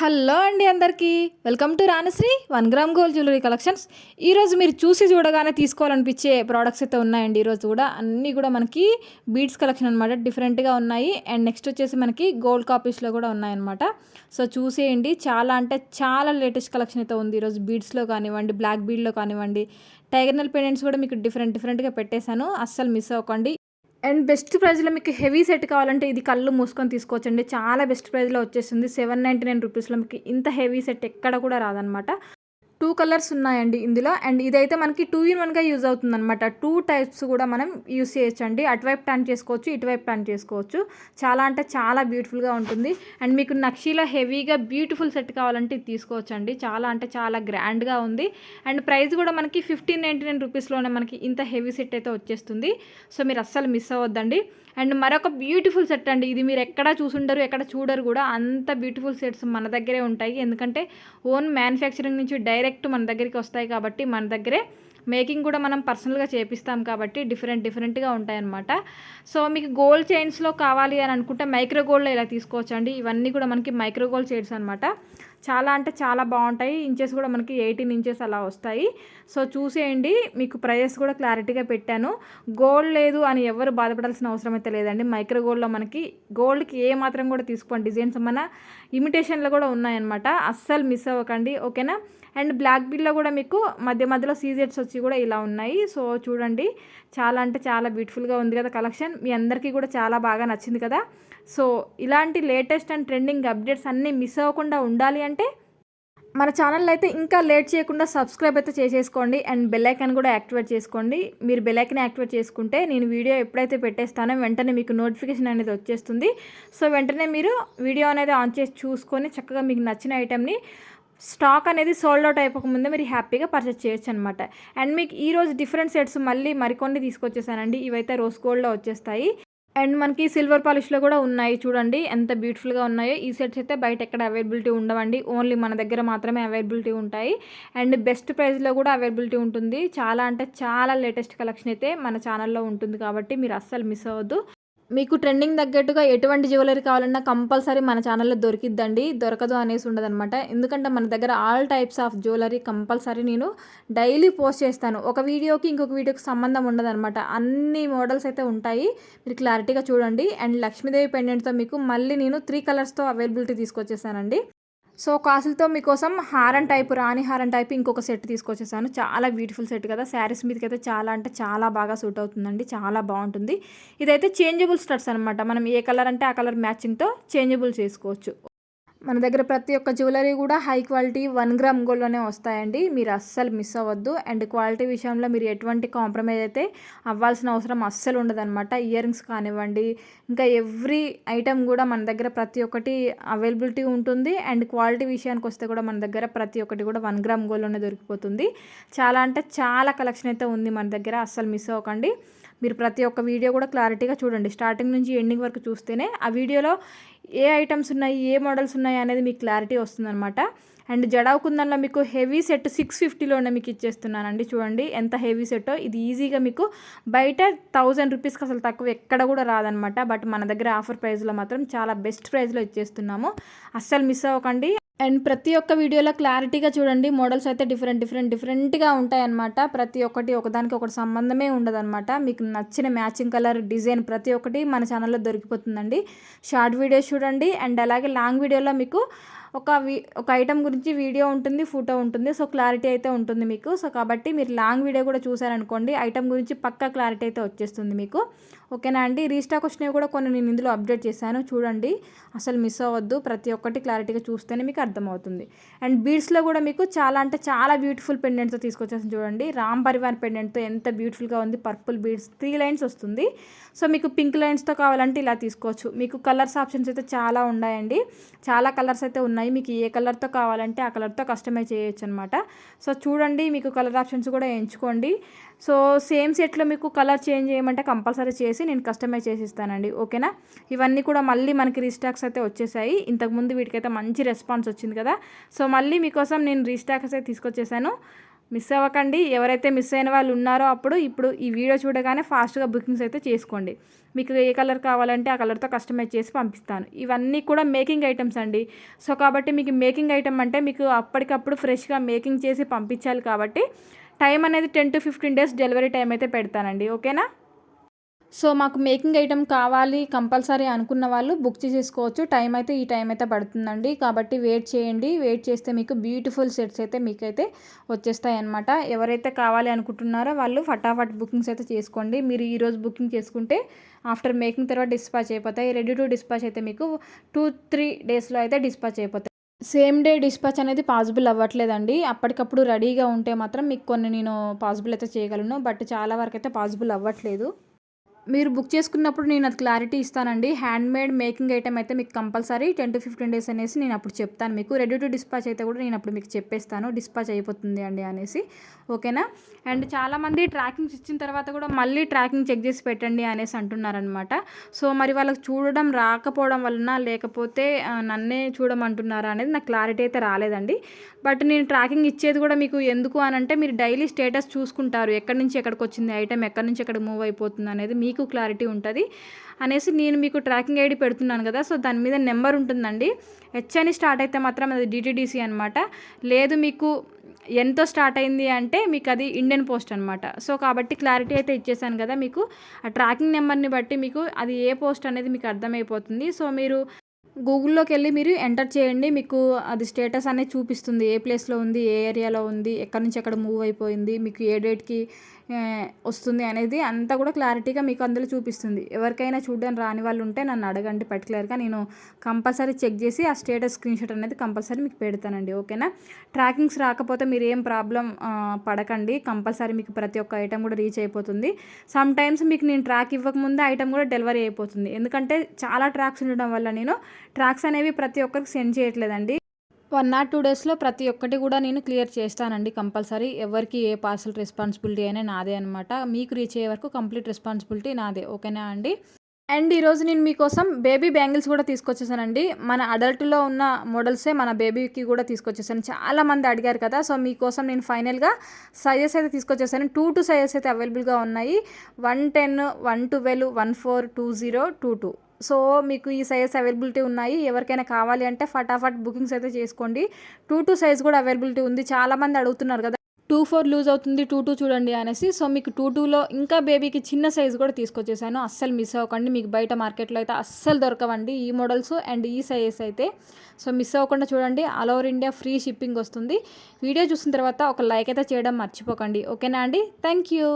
Hello అండి అందరికీ. Welcome to Ranasri one gram gold jewellery collections. ఈరోజు మీరు చూసి చూడగానే తీసుకోవాలనిపించే ప్రోడక్ట్స్ అయితే ఉన్నాయండి ఈరోజు కూడా. అన్నీ కూడా మనకి బీడ్స్ కలెక్షన్ అనమాట డిఫరెంట్గా ఉన్నాయి. అండ్ నెక్స్ట్ వచ్చేసి మనకి గోల్డ్ కాపీస్లో కూడా ఉన్నాయన్నమాట. సో చూసేయండి. చాలా అంటే చాలా లేటెస్ట్ కలెక్షన్ అయితే ఉంది ఈరోజు బీడ్స్లో కానివ్వండి బ్లాక్ బీడ్లో కానివ్వండి. టైగర్నల్ పెయింట్స్ కూడా మీకు డిఫరెంట్ డిఫరెంట్గా పెట్టేశాను. అస్సలు మిస్ అవ్వకండి. అండ్ బెస్ట్ ప్రైజ్లో మీకు హెవీ సెట్ కావాలంటే ఇది కళ్ళు మూసుకొని తీసుకోవచ్చండి. చాలా బెస్ట్ ప్రైజ్లో వచ్చేస్తుంది సెవెన్ నైంటీ నైన్ రూపీస్లో మీకు ఇంత హెవీ సెట్ ఎక్కడ కూడా రాదనమాట టూ కలర్స్ ఉన్నాయండి ఇందులో. అండ్ ఇదైతే మనకి టూ ఇన్ వన్గా యూజ్ అవుతుంది అనమాట టూ టైప్స్ కూడా మనం యూస్ చేయొచ్చు అండి అటువైపు టర్న్ చేసుకోవచ్చు ఇటువైపు టర్న్ చేసుకోవచ్చు. చాలా అంటే చాలా బ్యూటిఫుల్గా ఉంటుంది. అండ్ మీకు నక్షీలో హెవీగా బ్యూటిఫుల్ సెట్ కావాలంటే ఇది తీసుకోవచ్చు అండి చాలా అంటే చాలా గ్రాండ్గా ఉంది. అండ్ ప్రైస్ కూడా మనకి ఫిఫ్టీన్ నైంటీ నైన్ రూపీస్లోనే మనకి ఇంత హెవీ సెట్ అయితే వచ్చేస్తుంది. సో మీరు అస్సలు మిస్ అవ్వద్దండి. అండ్ మరొక బ్యూటిఫుల్ సెట్ అండి. ఇది మీరు ఎక్కడ చూసుండరు ఎక్కడ చూడరు కూడా. అంత బ్యూటిఫుల్ సెట్స్ మన దగ్గరే ఉంటాయి. ఎందుకంటే ఓన్ మ్యానుఫ్యాక్చరింగ్ నుంచి డైరెక్ట్ మన దగ్గరికి వస్తాయి కాబట్టి మన దగ్గరే మేకింగ్ కూడా మనం పర్సనల్గా చేపిస్తాం కాబట్టి డిఫరెంట్ డిఫరెంట్గా ఉంటాయన్నమాట. సో మీకు గోల్డ్ చైన్స్లో కావాలి అని అనుకుంటే మైక్రో గోల్డ్లో ఇలా తీసుకోవచ్చు అండి ఇవన్నీ కూడా మనకి మైక్రో గోల్డ్ చైన్స్ అనమాట చాలా అంటే చాలా బాగుంటాయి. ఇంచెస్ కూడా మనకి ఎయిటీన్ ఇంచెస్ అలా వస్తాయి. సో చూసేయండి. మీకు ప్రైజెస్ కూడా క్లారిటీగా పెట్టాను. గోల్డ్ లేదు అని ఎవరు బాధపడాల్సిన అవసరం అయితే లేదండి. మైక్రో గోల్డ్లో మనకి గోల్డ్కి ఏ మాత్రం కూడా తీసుకోండి. డిజైన్స్ మన ఇమిటేషన్లో కూడా ఉన్నాయన్నమాట. అస్సలు మిస్ అవ్వకండి. ఓకేనా? అండ్ బ్లాక్ బిల్లో కూడా మీకు మధ్య మధ్యలో సీజెట్స్ వచ్చి కూడా ఇలా ఉన్నాయి. సో చూడండి. చాలా అంటే చాలా బ్యూటిఫుల్గా ఉంది కదా కలెక్షన్. మీ అందరికీ కూడా చాలా బాగా నచ్చింది కదా. సో ఇలాంటి లేటెస్ట్ అండ్ ట్రెండింగ్ అప్డేట్స్ అన్నీ మిస్ అవ్వకుండా ఉండాలి అంటే మన ఛానల్ అయితే ఇంకా లేట్ చేయకుండా సబ్స్క్రైబ్ అయితే చేసేసుకోండి అండ్ బెల్ ఐకాన్ కూడా యాక్టివేట్ చేసుకోండి. మీరు బెల్ ఐకాన్ యాక్టివేట్ చేసుకుంటే నేను వీడియో ఎప్పుడైతే పెట్టేస్తానో వెంటనే మీకు నోటిఫికేషన్ అనేది వచ్చేస్తుంది. సో వెంటనే మీరు వీడియో అనేది ఆన్ చేసి చూసుకొని చక్కగా మీకు నచ్చిన ఐటెంని స్టాక్ అనేది సోల్డ్ అవుట్ అయిపోకముందే మీరు హ్యాపీగా పర్చేస్ చేయొచ్చు అనమాట అండ్ మీకు ఈరోజు డిఫరెంట్ సెట్స్ మళ్ళీ మరికొన్ని తీసుకొచ్చేసానండి. ఇవైతే రోస్ గోల్డ్లో వచ్చేస్తాయి. అండ్ మనకి సిల్వర్ పాలిష్లో కూడా ఉన్నాయి చూడండి ఎంత బ్యూటిఫుల్గా ఉన్నాయో. ఈ సెట్స్ అయితే బయట ఎక్కడ అవైలబిలిటీ ఉండవండి. ఓన్లీ మన దగ్గర మాత్రమే అవైలబిలిటీ ఉంటాయి. అండ్ బెస్ట్ ప్రైస్లో కూడా అవైలబిలిటీ ఉంటుంది. చాలా అంటే చాలా లేటెస్ట్ కలెక్షన్ అయితే మన ఛానల్లో ఉంటుంది కాబట్టి మీరు అస్సలు మిస్ అవ్వద్దు. మీకు ట్రెండింగ్ తగ్గట్టుగా ఎటువంటి జ్యువెలరీ కావాలన్నా కంపల్సరీ మన ఛానల్లో దొరికిద్దండి. దొరకదు అనేసి ఉండదన్నమాట. ఎందుకంటే మన దగ్గర all types of jewellery compulsory నేను డైలీ పోస్ట్ చేస్తాను. ఒక వీడియోకి ఇంకొక వీడియోకి సంబంధం ఉండదన్నమాట. అన్ని మోడల్స్ అయితే ఉంటాయి. మీరు క్లారిటీగా చూడండి. అండ్ లక్ష్మీదేవి పెండెంట్తో మీకు మళ్ళీ నేను త్రీ కలర్స్తో అవైలబిలిటీ తీసుకొచ్చేసానండి. సో కాసులతో మీకోసం హారం టైప్ రాణి హారం టైప్ ఇంకొక సెట్ తీసుకొచ్చేసాను. చాలా బ్యూటిఫుల్ సెట్ కదా. శారీస్ మీదకి అయితే చాలా అంటే చాలా బాగా సూట్ అవుతుందండి. చాలా బాగుంటుంది. ఇదైతే చేంజబుల్ స్టడ్స్ అనమాట మనం ఏ కలర్ అంటే ఆ కలర్ మ్యాచింగ్తో చేంజబుల్ చేసుకోవచ్చు. మన దగ్గర ప్రతి ఒక్క జ్యువెలరీ కూడా హై క్వాలిటీ వన్ గ్రామ్ గోల్డ్లోనే వస్తాయండి. మీరు అస్సలు మిస్ అవ్వద్దు. అండ్ క్వాలిటీ విషయంలో మీరు ఎటువంటి కాంప్రమైజ్ అయితే అవ్వాల్సిన అవసరం అస్సలు ఉండదన్నమాట. ఇయర్ రింగ్స్ కానివ్వండి ఇంకా ఎవ్రీ ఐటెం కూడా మన దగ్గర ప్రతి ఒక్కటి అవైలబిలిటీ ఉంటుంది. అండ్ క్వాలిటీ విషయానికి వస్తే కూడా మన దగ్గర ప్రతి ఒక్కటి కూడా వన్ గ్రామ్ గోల్డ్లోనే దొరికిపోతుంది. చాలా అంటే చాలా కలెక్షన్ అయితే ఉంది మన దగ్గర. అస్సలు మిస్ అవ్వకండి. మీరు ప్రతి ఒక్క వీడియో కూడా క్లారిటీగా చూడండి. స్టార్టింగ్ నుంచి ఎండింగ్ వరకు చూస్తేనే ఆ వీడియోలో ఏ ఐటమ్స్ ఉన్నాయి ఏ మోడల్స్ ఉన్నాయి అనేది మీకు క్లారిటీ వస్తుందన్నమాట. అండ్ జడావుకుందంలో మీకు హెవీ సెట్ సిక్స్ ఫిఫ్టీలోనే మీకు ఇచ్చేస్తున్నానండి. చూడండి ఎంత హెవీ సెట్టో ఇది ఈజీగా మీకు బయట థౌజండ్ రూపీస్కి అసలు తక్కువ ఎక్కడ కూడా రాదనమాట బట్ మన దగ్గర ఆఫర్ ప్రైస్లో మాత్రం చాలా బెస్ట్ ప్రైస్లో ఇచ్చేస్తున్నాము. అస్సలు మిస్ అవ్వకండి. అండ్ ప్రతి ఒక్క వీడియోలో క్లారిటీగా చూడండి మోడల్స్ అయితే డిఫరెంట్ డిఫరెంట్ డిఫరెంట్గా ఉంటాయన్నమాట. ప్రతి ఒక్కటి ఒకదానికి ఒకటి సంబంధమే ఉండదన్నమాట. మీకు నచ్చిన మ్యాచింగ్ కలర్ డిజైన్ ప్రతి ఒక్కటి మన ఛానల్లో దొరికిపోతుందండి. షార్ట్ వీడియోస్ చూడండి అండ్ అలాగే లాంగ్ వీడియోలో మీకు ఒక ఒక ఐటమ్ గురించి వీడియో ఉంటుంది ఫోటో ఉంటుంది సో క్లారిటీ అయితే ఉంటుంది మీకు. సో కాబట్టి మీరు లాంగ్ వీడియో కూడా చూసారనుకోండి ఐటమ్ గురించి పక్కా క్లారిటీ అయితే వచ్చేస్తుంది మీకు. ఓకేనా అండి? రీస్టాక్ వచ్చినవి కూడా కొన్ని నేను ఇందులో అప్డేట్ చేశాను. చూడండి. అసలు మిస్ అవ్వద్దు. ప్రతి ఒక్కటి క్లారిటీగా చూస్తేనే మీకు అర్థమవుతుంది. అండ్ బీడ్స్లో కూడా మీకు చాలా అంటే చాలా బ్యూటిఫుల్ పెండెంట్తో తీసుకొచ్చేసి చూడండి. రామ్ పరివార్ పెండెంట్తో ఎంత బ్యూటిఫుల్గా ఉంది. పర్పుల్ బీడ్స్ త్రీ లైన్స్ వస్తుంది. సో మీకు పింక్ లైన్స్తో కావాలంటే ఇలా తీసుకోవచ్చు. మీకు కలర్స్ ఆప్షన్స్ అయితే చాలా ఉన్నాయండి. చాలా కలర్స్ అయితే ఉన్నాయి. మీకు ఏ కలర్తో కావాలంటే ఆ కలర్తో కస్టమైజ్ చేయొచ్చు అనమాట సో చూడండి మీకు కలర్ ఆప్షన్స్ కూడా ఎంచుకోండి. సో సేమ్ సెట్లో మీకు కలర్ చేంజ్ చేయమంటే కంపల్సరీ చేసి నేను కస్టమైజ్ చేసి ఇస్తానండి ఓకేనా? ఇవన్నీ కూడా మళ్ళీ మనకి రీస్టాక్స్ అయితే వచ్చేసాయి. ఇంతకుముందు వీటికైతే మంచి రెస్పాన్స్ వచ్చింది కదా. సో మళ్ళీ మీకోసం నేను రీస్టాక్స్ అయితే తీసుకొచ్చేసాను. మిస్ అవ్వకండి. ఎవరైతే మిస్ అయిన వాళ్ళు ఉన్నారో అప్పుడు ఇప్పుడు ఈ వీడియో చూడగానే ఫాస్ట్గా బుకింగ్స్ అయితే చేసుకోండి. మీకు ఏ కలర్ కావాలంటే ఆ కలర్తో కస్టమైజ్ చేసి పంపిస్తాను. ఇవన్నీ కూడా మేకింగ్ ఐటమ్స్ అండి. సో కాబట్టి మీకు మేకింగ్ ఐటమ్ అంటే మీకు అప్పటికప్పుడు ఫ్రెష్గా మేకింగ్ చేసి పంపించాలి కాబట్టి టైం అనేది ten to fifteen days delivery time అయితే పెడతానండి. ఓకేనా? సో మాకు మేకింగ్ ఐటెం కావాలి కంపల్సరీ అనుకున్న వాళ్ళు బుక్ చేసేసుకోవచ్చు. టైం అయితే ఈ టైం అయితే పడుతుందండి. కాబట్టి వెయిట్ చేయండి. వెయిట్ చేస్తే మీకు బ్యూటిఫుల్ సెట్స్ అయితే మీకైతే వచ్చేస్తాయి అనమాట ఎవరైతే కావాలి అనుకుంటున్నారో వాళ్ళు ఫటాఫట్ బుకింగ్స్ అయితే చేసుకోండి. మీరు ఈరోజు బుకింగ్ చేసుకుంటే ఆఫ్టర్ మేకింగ్ తర్వాత డిస్పాచ్ అయిపోతాయి. రెడీ టు డిస్పాచ్ అయితే మీకు టూ త్రీ డేస్లో అయితే డిస్పాచ్ అయిపోతాయి. సేమ్ డే డిస్పాచ్ అనేది పాసిబుల్ అవ్వట్లేదండి. అప్పటికప్పుడు రెడీగా ఉంటే మాత్రం మీకు కొన్ని నేను పాసిబుల్ అయితే చేయగలను. బట్ చాలా వరకు అయితే పాసిబుల్ అవ్వట్లేదు. మీరు బుక్ చేసుకున్నప్పుడు నేను అది క్లారిటీ ఇస్తానండి. హ్యాండ్ మేడ్ మేకింగ్ ఐటమ్ అయితే మీకు compulsory ten to fifteen days అనేసి నేను అప్పుడు చెప్తాను మీకు. రెడీ టు డిస్పాచ్ అయితే కూడా నేను అప్పుడు మీకు చెప్పేస్తాను. డిస్పాచ్ అయిపోతుంది అండి అనేసి. ఓకేనా? అండ్ చాలామంది ట్రాకింగ్స్ ఇచ్చిన తర్వాత కూడా మళ్ళీ ట్రాకింగ్ చెక్ చేసి పెట్టండి అనేసి అంటున్నారనమాట సో మరి వాళ్ళకి చూడడం రాకపోవడం వలన లేకపోతే నన్నే చూడమంటున్నారా అనేది నాకు క్లారిటీ అయితే రాలేదండి. బట్ నేను ట్రాకింగ్ ఇచ్చేది కూడా మీకు ఎందుకు అని అంటే మీరు డైలీ స్టేటస్ చూసుకుంటారు. ఎక్కడి నుంచి ఎక్కడికి వచ్చింది ఐటమ్ ఎక్కడి నుంచి ఎక్కడ మూవ్ అయిపోతుంది అనేది మీకు మీకు క్లారిటీ ఉంటుంది అనేసి నేను మీకు ట్రాకింగ్ ఐడి పెడుతున్నాను కదా సో దాని మీద నెంబర్ ఉంటుందండి. హెచ్ అని స్టార్ట్ అయితే మాత్రం అది డిటీడీసీ అనమాట లేదు మీకు ఎంతో స్టార్ట్ అయింది అంటే మీకు అది ఇండియన్ పోస్ట్ అనమాట సో కాబట్టి క్లారిటీ అయితే ఇచ్చేసాను కదా మీకు. ఆ ట్రాకింగ్ నెంబర్ని బట్టి మీకు అది ఏ పోస్ట్ అనేది మీకు అర్థమైపోతుంది. సో మీరు గూగుల్లోకి వెళ్ళి మీరు ఎంటర్ చేయండి. మీకు అది స్టేటస్ అనేది చూపిస్తుంది. ఏ ప్లేస్లో ఉంది ఏ ఏరియాలో ఉంది ఎక్కడి నుంచి ఎక్కడ మూవ్ అయిపోయింది మీకు ఏ డేట్కి వస్తుంది అనేది అంతా కూడా క్లారిటీగా మీకు అందులో చూపిస్తుంది. ఎవరికైనా చూడడానికి రాని వాళ్ళు ఉంటే నన్ను అడగండి పర్టికులర్గా. నేను కంపల్సరీ చెక్ చేసి ఆ స్టేటస్ స్క్రీన్షాట్ అనేది కంపల్సరీ మీకు పెడతానండి. ఓకేనా? ట్రాకింగ్స్ రాకపోతే మీరు ఏం ప్రాబ్లం పడకండి. కంపల్సరీ మీకు ప్రతి ఒక్క ఐటెం కూడా రీచ్ అయిపోతుంది. సమ్ టైమ్స్ మీకు నేను ట్రాక్ ఇవ్వకముందే ఐటెం కూడా డెలివరీ అయిపోతుంది. ఎందుకంటే చాలా ట్రాక్స్ ఉండడం వల్ల నేను ట్రాక్స్ అనేవి ప్రతి ఒక్కరికి సెండ్ చేయట్లేదండి. వన్ ఆర్ టూ డేస్లో ప్రతి ఒక్కటి కూడా నేను క్లియర్ చేస్తానండి కంపల్సరీ. ఎవరికి ఏ పార్సల్ రెస్పాన్సిబిలిటీ అయినా నాదే అనమాట మీకు రీచ్ అయ్యే వరకు కంప్లీట్ రెస్పాన్సిబిలిటీ నాదే. ఓకేనా అండి? అండ్ ఈరోజు నేను మీకోసం బేబీ బ్యాంగిల్స్ కూడా తీసుకొచ్చేసానండి. మన అడల్ట్లో ఉన్న మోడల్సే మన బేబీకి కూడా తీసుకొచ్చేసాను. చాలా మంది అడిగారు కదా సో మీకోసం నేను ఫైనల్గా సైజెస్ అయితే తీసుకొచ్చేసాను. టూ టూ సైజెస్ అయితే అవైలబుల్గా ఉన్నాయి. One ten one twelve one four two zero two two. So మీకు ఈ సైజెస్ అవైలబిలిటీ ఉన్నాయి. ఎవరికైనా కావాలి అంటే ఫటాఫట్ బుకింగ్స్ అయితే చేసుకోండి. టూ టూ సైజ్ కూడా అవైలబిలిటీ ఉంది. చాలామంది అడుగుతున్నారు కదా టూ ఫోర్ లూజ్ అవుతుంది టూ టూ చూడండి అనేసి. సో మీకు టూ టూలో ఇంకా బేబీకి చిన్న సైజ్ కూడా తీసుకొచ్చేసాను. అస్సలు మిస్ అవ్వకండి. మీకు బయట మార్కెట్లో అయితే అస్సలు దొరకవండి ఈ మోడల్స్ అండ్ ఈ సైజెస్ అయితే. సో మిస్ అవ్వకుండా చూడండి. All over India free shipping వస్తుంది. వీడియో చూసిన తర్వాత ఒక లైక్ అయితే చేయడం మర్చిపోకండి. ఓకేనా అండి? Thank you.